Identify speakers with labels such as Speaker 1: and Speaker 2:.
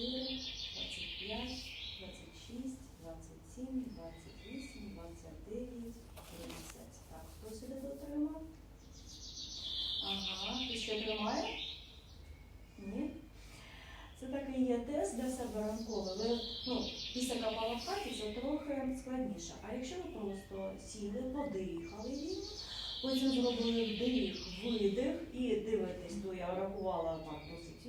Speaker 1: 24, 25, 26, 27, 28, 29, 30. Так, хто сюди дотримав? Ага, ти ще тримає? Ні? Це такий є тест для себе ранковий, але ну, після капала в хаті це трохи складніше. А якщо ви просто сіли, подихали, потім зробили вдих,